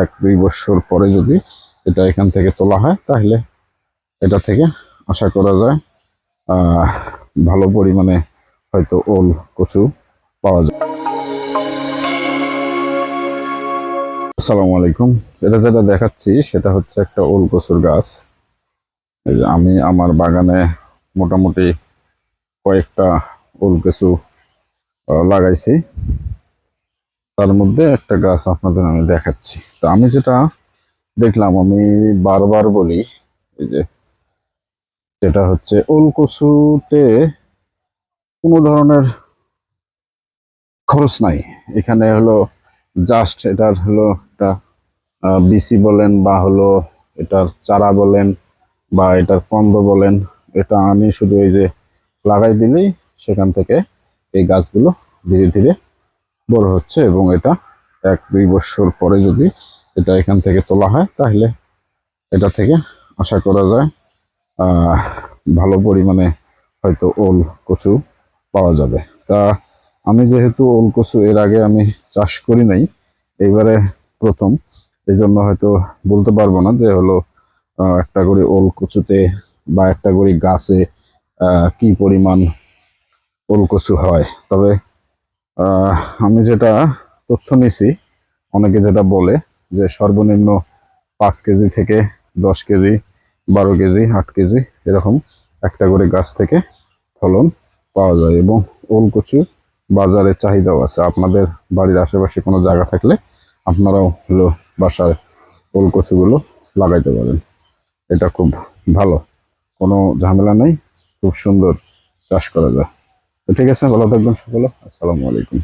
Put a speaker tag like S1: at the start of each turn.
S1: এক, দুই বছর পরে যদি এটা এখান থেকে তোলা হয়, তাহলে এটা থেকে আশা করা যায় ভালো পরিমাণে হয়তো ওল, কচু পাওয়া যায়। আসসালামু আলাইকুম। এটা যেটা দেখাচ্ছি, সেটা হচ্ছে একটা ওল কচুর গাছ। আমি আমার বাগানে মোটামুটি কয়েকটা ওল কচু লাগাইছি। তার মধ্যে একটা গাছ আপনাদের আমি দেখাচ্ছি। তো আমি যেটা দেখলাম, আমি বারবার বলি, এই যে যেটা হচ্ছে ওল কচুতে কোনো ধরনের খরচ নাই। এখানে হলো জাস্ট এটার হলো একটা বিসি বলেন বা হলো এটার চারা বলেন বা এটার কন্দ বলেন, এটা আমি শুধু এই যে লাগাই দিলেই সেখান থেকে এই গাছগুলো ধীরে ধীরে বড় হচ্ছে এবং এটা এক দুই বছর পরে যদি এটা এখান থেকে তোলা হয়, তাহলে এটা থেকে আশা করা যায় ভালো পরিমাণে হয়তো ওল কচু পাওয়া যাবে। তা আমি যেহেতু ওল কচু এর আগে আমি চাষ করি নাই, এইবারে প্রথম। এই জন্য হয়তো বলতে পারব না যে হলো একটা করে ওল কচুতে বা একটা করে গাছে কি পরিমাণ ওল কচু হয়। তবে আমি যেটা তথ্য নিছি, অনেকে যেটা বলে যে সর্বনিম্ন পাঁচ কেজি থেকে দশ কেজি, বারো কেজি, আট কেজি এরকম একটা করে গাছ থেকে ফলন পাওয়া যায় এবং ওল কচু বাজারে চাহিদাও আছে। আপনাদের বাড়ির আশেপাশে কোনো জায়গা থাকলে আপনারাও হলো বাসায় ওল কচুগুলো লাগাইতে পারেন। এটা খুব ভালো। কোনো ঝামেলা নেই, খুব সুন্দর চাষ করা যায়। তো ঠিক আছে ভালো থাকবেন সকলে। আসসালামু আলাইকুম।